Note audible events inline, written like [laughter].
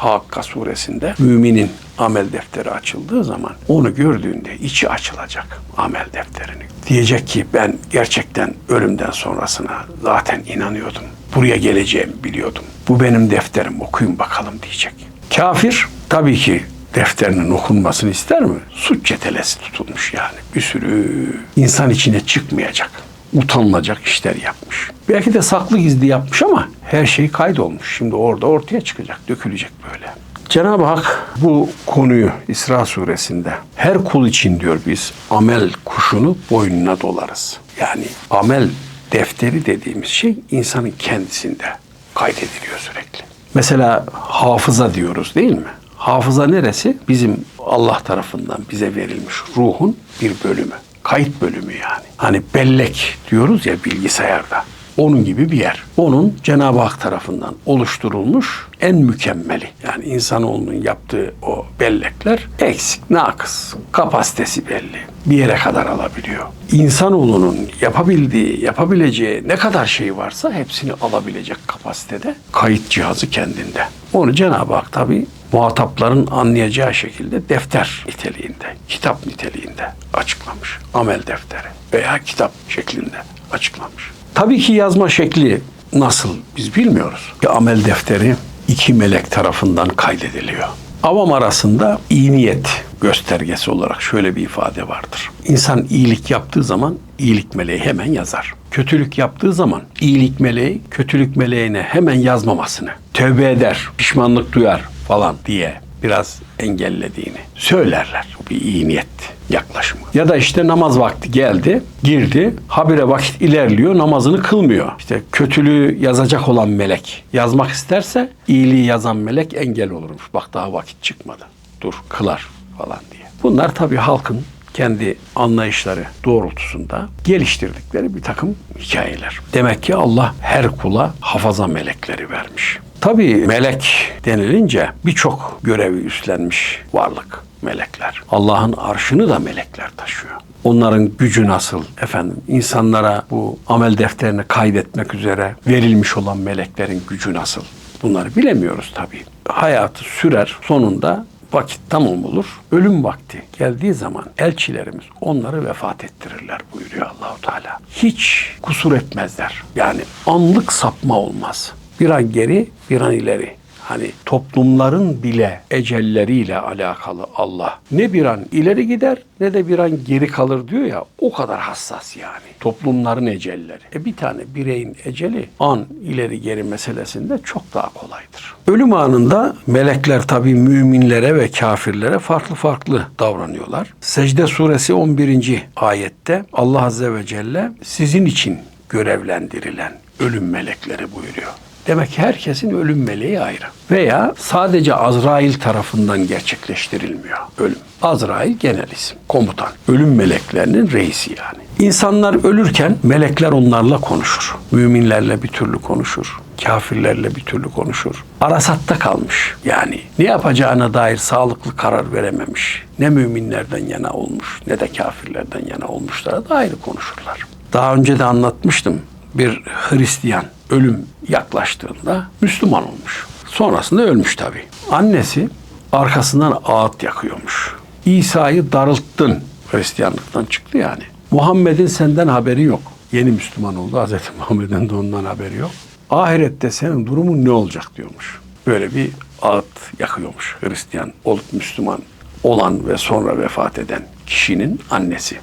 Hakka suresinde müminin amel defteri açıldığı zaman onu gördüğünde içi açılacak amel defterini. Diyecek ki ben gerçekten ölümden sonrasına zaten inanıyordum. Buraya geleceğimi biliyordum. Bu benim defterim okuyun bakalım diyecek. Kafir tabii ki defterinin okunmasını ister mi? Suç çetelesi tutulmuş yani. Bir sürü insan içine çıkmayacak. Utanılacak işler yapmış. Belki de saklı gizli yapmış ama her şey kaydolmuş. Şimdi orada ortaya çıkacak, dökülecek böyle. Cenab-ı Hak bu konuyu İsra suresinde her kul için diyor biz amel kuşunu boynuna dolarız. Yani amel defteri dediğimiz şey insanın kendisinde kaydediliyor sürekli. Mesela hafıza diyoruz değil mi? Hafıza neresi? Bizim Allah tarafından bize verilmiş ruhun bir bölümü. Kayıt bölümü yani. Hani bellek diyoruz ya bilgisayarda. Onun gibi bir yer. Onun Cenab-ı Hak tarafından oluşturulmuş en mükemmeli. Yani insanoğlunun yaptığı o bellekler eksik, nakıs, kapasitesi belli. Bir yere kadar alabiliyor. İnsanoğlunun yapabildiği, yapabileceği ne kadar şey varsa hepsini alabilecek kapasitede kayıt cihazı kendinde. Onu Cenab-ı Hak tabi muhatapların anlayacağı şekilde defter niteliğinde, kitap niteliğinde açıklamış. Amel defteri veya kitap şeklinde açıklamış. Tabii ki yazma şekli nasıl biz bilmiyoruz. Bir amel defteri iki melek tarafından kaydediliyor. Avam arasında iyi niyet göstergesi olarak şöyle bir ifade vardır. İnsan iyilik yaptığı zaman iyilik meleği hemen yazar. Kötülük yaptığı zaman iyilik meleği kötülük meleğine hemen yazmamasını, tövbe eder, pişmanlık duyar falan diye biraz engellediğini söylerler. Bu bir iyi niyet yaklaşımı. Ya da işte namaz vakti geldi, girdi, habire vakit ilerliyor, namazını kılmıyor. İşte kötülüğü yazacak olan melek yazmak isterse iyiliği yazan melek engel olurmuş. Bak daha vakit çıkmadı. Dur kılar falan diye. Bunlar tabii halkın kendi anlayışları doğrultusunda geliştirdikleri bir takım hikayeler. Demek ki Allah her kula hafaza melekleri vermiş. Tabii melek denilince birçok görevi üstlenmiş varlık melekler. Allah'ın arşını da melekler taşıyor. Onların gücü nasıl? Efendim insanlara bu amel defterini kaydetmek üzere verilmiş olan meleklerin gücü nasıl? Bunları bilemiyoruz tabii. Hayatı sürer sonunda vakit tamam olur. Ölüm vakti geldiği zaman elçilerimiz onları vefat ettirirler buyuruyor Allahu Teala. Hiç kusur etmezler. Yani anlık sapma olmaz. Bir an geri, bir an ileri. Hani toplumların bile ecelleriyle alakalı Allah ne bir an ileri gider ne de bir an geri kalır diyor ya o kadar hassas yani. Toplumların ecelleri. E bir tane bireyin eceli an ileri geri meselesinde çok daha kolaydır. Ölüm anında melekler tabi müminlere ve kafirlere farklı farklı davranıyorlar. Secde suresi 11. ayette Allah Azze ve Celle sizin için görevlendirilen ölüm melekleri buyuruyor. Demek ki herkesin ölüm meleği ayrı. Veya sadece Azrail tarafından gerçekleştirilmiyor ölüm. Azrail genel isim, komutan. Ölüm meleklerinin reisi yani. İnsanlar ölürken melekler onlarla konuşur. Müminlerle bir türlü konuşur. Kafirlerle bir türlü konuşur. Arasatta kalmış. Yani ne yapacağına dair sağlıklı karar verememiş. Ne müminlerden yana olmuş ne de kafirlerden yana olmuşlara dair konuşurlar. Daha önce de anlatmıştım. Bir Hristiyan ölüm yaklaştığında Müslüman olmuş. Sonrasında ölmüş tabii. Annesi arkasından ağıt yakıyormuş. İsa'yı darılttın. Hristiyanlıktan çıktı yani. Muhammed'in senden haberi yok. Yeni Müslüman oldu. Hazreti [laughs] Muhammed'in de ondan haberi yok. Ahirette senin durumun ne olacak diyormuş. Böyle bir ağıt yakıyormuş Hristiyan olup Müslüman olan ve sonra vefat eden kişinin annesi.